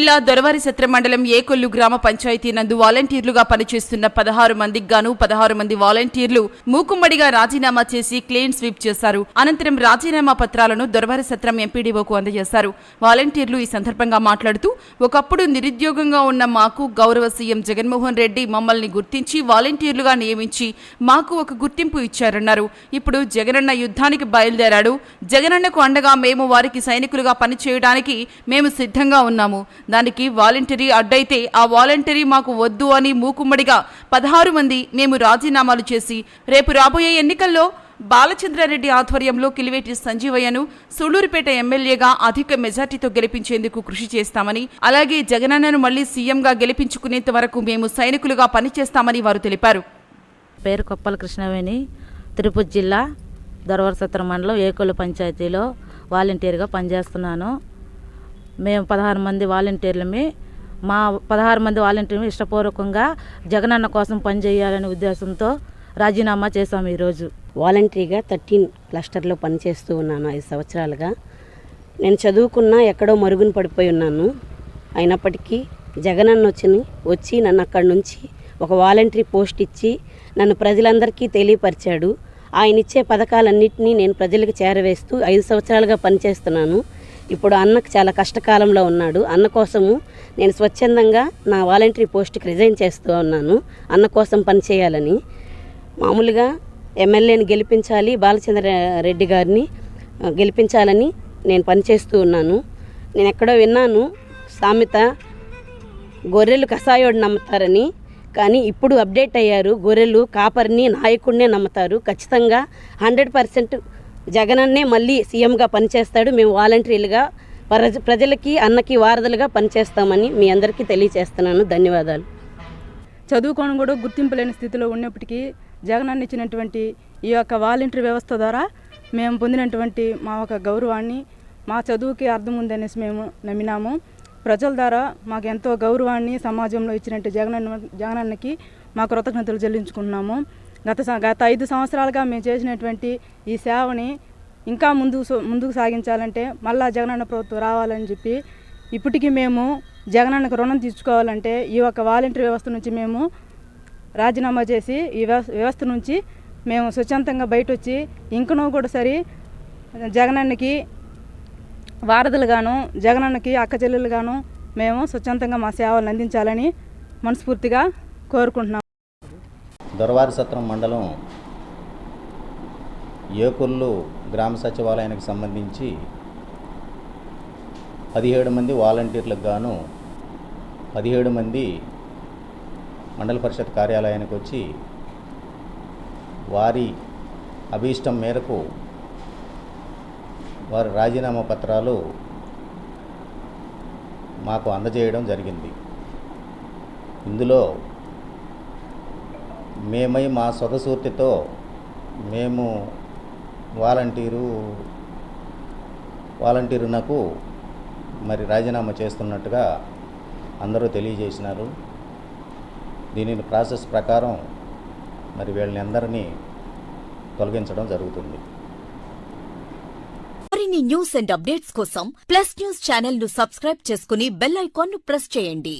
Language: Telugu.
జిల్లా దొరవారి సత్ర మండలం ఏకొల్లు గ్రామ పంచాయతీ నందు వాలంటీర్లుగా పనిచేస్తున్న పదహారు మందికి గాను పదహారు మంది వాలంటీర్లు మూకుమ్మడిగా రాజీనామా చేసి క్లీన్ స్వీప్ చేశారు. అనంతరం రాజీనామా పత్రాలను దొరవారి సత్రం ఎంపీడీఓకు అందజేశారు. వాలంటీర్లు ఈ సందర్భంగా మాట్లాడుతూ ఒకప్పుడు నిరుద్యోగంగా ఉన్న మాకు గౌరవ సీఎం జగన్మోహన్ రెడ్డి మమ్మల్ని గుర్తించి వాలంటీర్లుగా నియమించి మాకు ఒక గుర్తింపు ఇచ్చారన్నారు. ఇప్పుడు జగనన్న యుద్ధానికి బయలుదేరాడు. జగనన్నకు అండగా మేము వారికి సైనికులుగా పనిచేయడానికి మేము సిద్ధంగా ఉన్నాము. దానికి వాలంటరీ అడ్డైతే ఆ వాలంటరీ మాకు వద్దు అని మూకుమ్మడిగా పదహారు మంది మేము రాజీనామాలు చేసి రేపు రాబోయే ఎన్నికల్లో బాలచంద్రారెడ్డి ఆధ్వర్యంలో కిలివేటి సంజీవయ్యను సూళ్ళూరుపేట ఎమ్మెల్యేగా అధిక మెజార్టీతో గెలిపించేందుకు కృషి చేస్తామని అలాగే జగనన్నను మళ్ళీ సీఎంగా గెలిపించుకునేంత వరకు మేము సైనికులుగా పనిచేస్తామని వారు తెలిపారు. పేరు కొప్పల కృష్ణవేణి తిరుపతి జిల్లా దొరవరసత్ర మండలం ఏకుల పంచాయతీలో వాలంటీర్గా పనిచేస్తున్నాను. మేము పదహారు మంది వాలంటీర్లమే మా పదహారు మంది వాలంటీర్లు ఇష్టపూర్వకంగా జగనన్న కోసం పనిచేయాలనే ఉద్దేశంతో రాజీనామా చేశాము ఈరోజు. వాలంటరీగా థర్టీన్ క్లస్టర్లో పనిచేస్తూ ఉన్నాను ఐదు సంవత్సరాలుగా. నేను చదువుకున్నా ఎక్కడో మరుగున పడిపోయి ఉన్నాను. అయినప్పటికీ జగనన్న వచ్చి వచ్చి నన్ను అక్కడి నుంచి ఒక వాలంటరీ పోస్ట్ ఇచ్చి నన్ను ప్రజలందరికీ తెలియపరిచాడు. ఆయన ఇచ్చే పథకాలన్నింటినీ నేను ప్రజలకు చేరవేస్తూ ఐదు సంవత్సరాలుగా పనిచేస్తున్నాను. ఇప్పుడు అన్నకు చాలా కష్టకాలంలో ఉన్నాడు. అన్న కోసము నేను స్వచ్ఛందంగా నా వాలంటరీ పోస్ట్కి రిజైన్ చేస్తూ ఉన్నాను. అన్న కోసం పనిచేయాలని మామూలుగా ఎమ్మెల్యేని గెలిపించాలి బాలచంద్ర రెడ్డి గారిని గెలిపించాలని నేను పనిచేస్తూ ఉన్నాను. నేను ఎక్కడో విన్నాను సామెత గొర్రెలు కషాయోడు నమ్ముతారని. కానీ ఇప్పుడు అప్డేట్ అయ్యారు గొర్రెలు కాపర్ని నాయకుడినే నమ్ముతారు. ఖచ్చితంగా హండ్రెడ్ పర్సెంట్ జగనన్నే మళ్ళీ సీఎంగా పనిచేస్తాడు. మేము వాలంటీర్లుగా ప్రజ ప్రజలకి అన్నకి వారధులుగా పనిచేస్తామని మీ అందరికీ తెలియజేస్తున్నాను. ధన్యవాదాలు. చదువుకోవడం కూడా గుర్తింపు లేని స్థితిలో ఉన్నప్పటికీ జగనన్న ఇచ్చినటువంటి ఈ యొక్క వాలంటీర్ వ్యవస్థ ద్వారా మేము పొందినటువంటి మా యొక్క గౌరవాన్ని మా చదువుకి అర్థం ఉందనేసి మేము నమ్మినాము. ప్రజల ద్వారా మాకు ఎంతో గౌరవాన్ని సమాజంలో ఇచ్చినట్టు జగనన్న జగనన్నకి మా కృతజ్ఞతలు చెల్లించుకున్నాము గత గత ఐదు సంవత్సరాలుగా మేము చేసినటువంటి ఈ సేవని ఇంకా ముందుకు ముందుకు సాగించాలంటే మళ్ళా జగనన్న ప్రభుత్వం రావాలని చెప్పి ఇప్పటికీ మేము జగనన్నకు రుణం తీర్చుకోవాలంటే ఈ యొక్క వాలంటీర్ వ్యవస్థ నుంచి మేము రాజీనామా చేసి ఈ వ్యవస్థ వ్యవస్థ నుంచి మేము స్వచ్ఛందంగా బయట వచ్చి ఇంకనూ కూడా సరి జగనన్నకి వారధులుగాను జగనన్నకి అక్క చెల్లెలుగాను మేము స్వచ్ఛందంగా మా సేవలను అందించాలని మనస్ఫూర్తిగా కోరుకుంటున్నాం. దొరవారి సత్రం మండలం ఏకొల్లు గ్రామ సచివాలయానికి సంబంధించి పదిహేడు మంది వాలంటీర్లకు గాను పదిహేడు మంది మండల పరిషత్ కార్యాలయానికి వచ్చి వారి అభీష్టం మేరకు వారి రాజీనామా పత్రాలు మాకు అందజేయడం జరిగింది. ఇందులో మేమై మా సొగసూర్తితో మేము వాలంటీరు వాలంటీరునకు మరి రాజీనామా చేస్తున్నట్టుగా అందరూ తెలియజేసినారు. దీనిని ప్రాసెస్ ప్రకారం మరి వీళ్ళని అందరినీ తొలగించడం జరుగుతుంది. మరిన్ని న్యూస్ అండ్ అప్డేట్స్ కోసం ప్లస్ న్యూస్ ఛానల్ను సబ్స్క్రైబ్ చేసుకుని బెల్ ఐకాన్ను ప్రెస్ చేయండి.